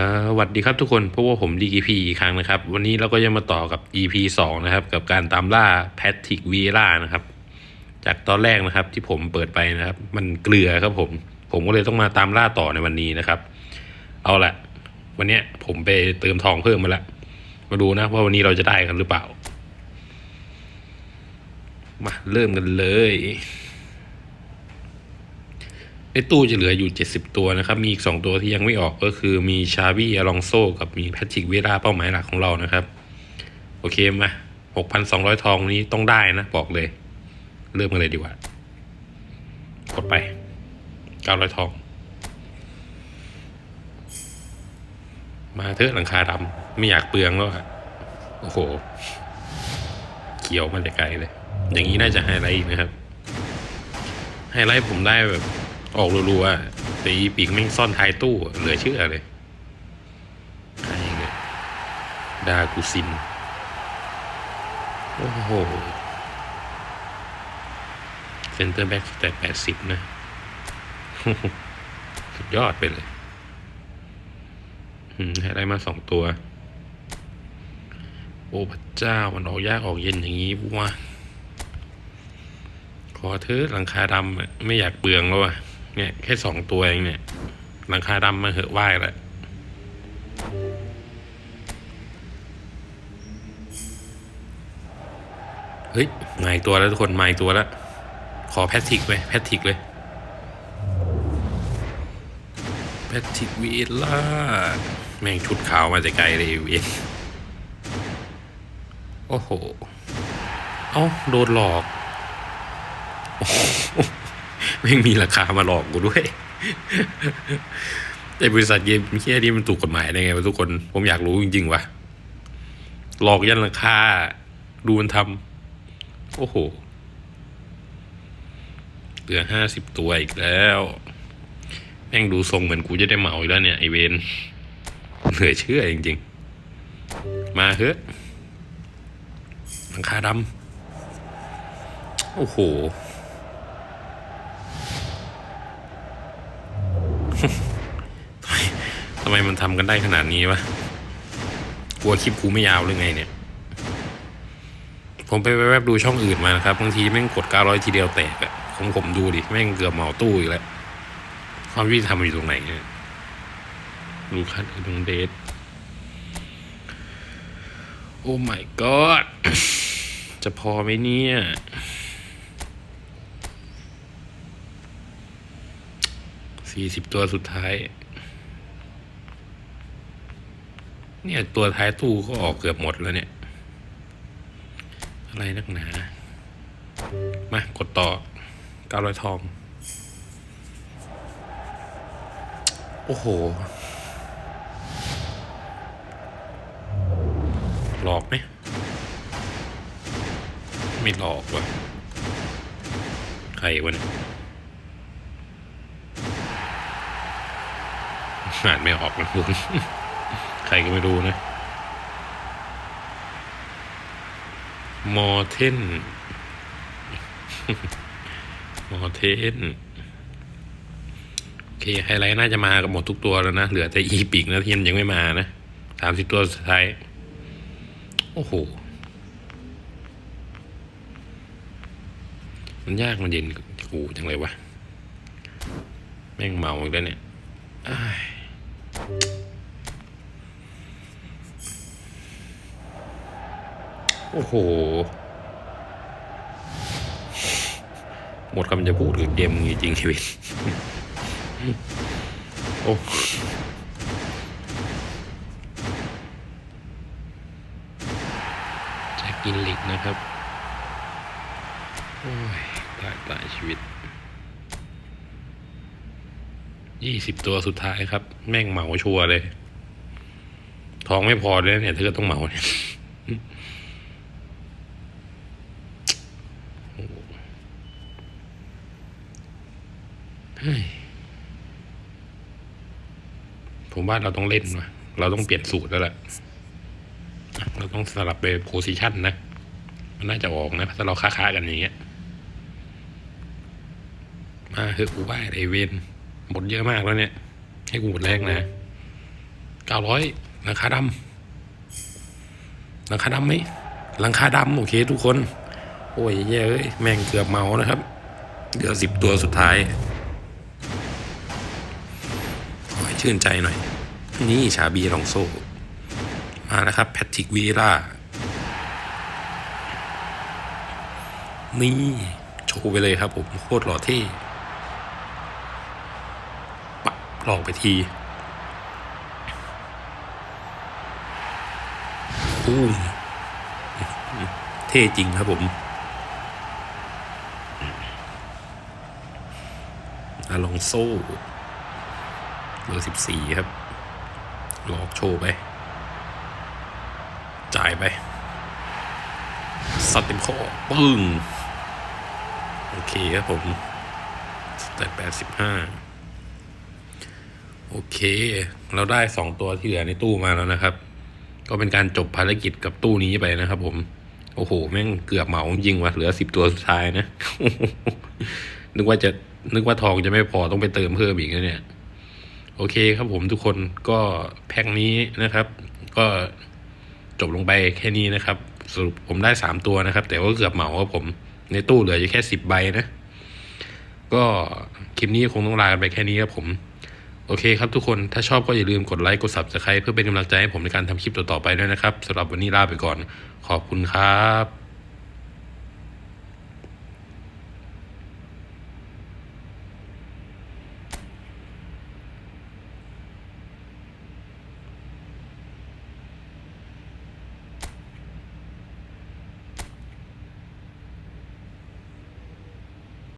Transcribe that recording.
สวัสดีครับทุกคนเพราะว่าผมดีกีพีอีกครั้งนะครับ วันนี้เราก็จะมาต่อกับ EP 2 นะครับ กับการตามล่าแพทริกวีล่านะครับ จากตอนแรกนะครับที่ผมเปิดไปนะครับ มันเกลือครับผม ผมก็เลยต้องมาตามล่าต่อในวันนี้นะครับ เอาละวันนี้ผมไปเติมทองเพิ่มมาแล้วมาดูนะว่าวันนี้เราจะได้กันหรือเปล่า มาเริ่มกันเลย ในตู้จะเหลืออยู่ 70 ตัวนะครับ มีอีก 2 ตัวที่ยังไม่ออกก็คือมีชาบี้อลองโซกับมีแพทริกเวราเป้าหมายหลักของเรานะครับ โอเคมา6,200 ทองนี้ต้องได้นะ บอกเลย เริ่มกันเลยดีกว่า กดไป 900 ทอง มาเถอะหลังคาดำไม่อยากเปลืองแล้วอะโอ้โหเขียวมาแต่ไกลเลย อย่างนี้น่าจะไฮไลท์อีกนะครับไฮไลท์ผมได้แบบ ออกรัวๆอะแต่อีปีกแม่งซ่อนท้ายตู้ เหลือเชื่อเลยใครเนี่ยดากูซิน โอ้โหเซนเตอร์แบ็กแต่แปดสิบนะสุดยอดไปเลยอืมให้ได้มาสองตัว โอ้พระเจ้า มันออกยากออกเย็นอย่างนี้ปุ๊วะขอเธอหลังคาดำไม่อยากเปลืองแล้วอะ เนี่ย แค่สองตัวเองเนี่ย หลังคาดำมาเหอะไหวแล้วเฮ้ยมาอีกตัวแล้วทุกคนมาอีกตัวแล้ว ขอแพทริกไปแพทริกเลยแพทริกวีเอล่าแม่งชุดขาวมาแต่ไกลเลยวียนโอ้โห เอ้า โดนหลอกโอ้โห แม่งมีราคามาหลอกกูด้วยไอ้บริษัทเกมเฮียนี่มันถูกกฎหมายได้ไงวะทุกคน ผมอยากรู้จริงๆวะหลอกยันราคา ดูมันทำโอ้โห เหลือห้าสิบตัวอีกแล้ว แม่งดูทรงเหมือนกูจะได้เหมาอีกแล้วเนี่ยไอเวนเหนื่อยเชื่อจริงๆ มาเถอะหลังคาดำโอ้โห ทำไมมันทำกันได้ขนาดนี้วะ กลัวคลิปกูไม่ยาวหรือไงเนี่ย ผมไปแวบๆดูช่องอื่นมานะครับบางทีแม่งกด 900 ทีเดียวแตกอะของผมดูดิ แม่งเกือบเหมาตู้อีกแล้ว ความยุติธรรมอยู่ตรงไหนเนี่ยดูคัดตรงเดทโอ้ my god จะพอไหมเนี่ยสี่สิบตัวสุดท้าย เนี่ยตัวท้ายตู้ก็ออกเกือบหมดแล้วเนี่ย อะไรนักหนา มากดต่อเก้าร้อยทอง โอ้โห หลอกไหมไม่หลอกว่ะใครวะเนี่ยอ่านไม่ออกนะคุณ ใครก็ไม่รู้นะ มอเทน มอเทน โอเค ไฮไลท์น่าจะมากับหมดทุกตัวแล้วนะ เหลือแต่อีปิกนะที่ยังไม่มานะสามสิบตัวสุดท้าย โอ้โห มันยากมันเย็นกูจังเลยวะ แม่งเมาอีกแล้วเนี่ย โอ้โห หมดคำจะพูดกับเกมจริงชีวิต โอ้จะกินเหล็กนะครับ โอ้ย ตายตายชีวิตยี่สิบตัวสุดท้ายครับ แม่งเหมาชัวร์เลย ท้องไม่พอเลยเนี่ยเธอต้องเหมาเนี่ย เฮ้ย ผมว่าเราต้องเล่นวะเราต้องเปลี่ยนสูตรแล้วแหละเราต้องสลับไปโพซิชันนะ มันน่าจะออกนะ ถ้าเราค้าๆกันอย่างเงี้ย มาเฮ้ยกูว่าไอเวนหมดเยอะมากแล้วเนี่ย ให้กูหมดแรกนะเก้าร้อยหลังคาดำหลังคาดำไหมหลังคาดำโอเคทุกคน โอ้ยแย่เอ้ย แม่งเกือบเมานะครับ เหลือสิบตัวสุดท้าย ชื่นใจหน่อย นี่ชาบีลองโซ มาแล้วครับแพทริกวีล่า นี่ โชว์ไปเลยครับผม โคตรหล่อเท่ปักหลอกไปทีอู้เท่จริงครับผมอลองโซ่ เบอร์สิบสี่ครับ หลอกโชว์ไป จ่ายไป สัตว์เต็มข้อปึ้ง โอเคครับผมแตทแปดสิบห้าโอเค เราได้สองตัวที่เหลือในตู้มาแล้วนะครับ ก็เป็นการจบภารกิจกับตู้นี้ไปนะครับผม โอ้โห แม่งเกือบเหมาจริงว่ะเหลือสิบตัวสุดท้ายนะ นึกว่าจะนึกว่าทองจะไม่พอต้องไปเติมเพิ่มอีกนะเนี่ย โอเคครับผมทุกคนก็แพ็คนี้นะครับ ก็จบลงไปแค่นี้นะครับ สรุปผมได้สามตัวนะครับ แต่ว่าเกือบเหมาครับผมในตู้เหลืออยู่แค่สิบใบนะ ก็คลิปนี้คงต้องลากันไปแค่นี้ครับผมโอเคครับทุกคนถ้าชอบก็อย่าลืมกดไลค์กด subscribe เพื่อเป็นกำลังใจให้ผมในการทำคลิปต่อๆไปด้วยนะครับสำหรับวันนี้ลาไปก่อน ขอบคุณครับ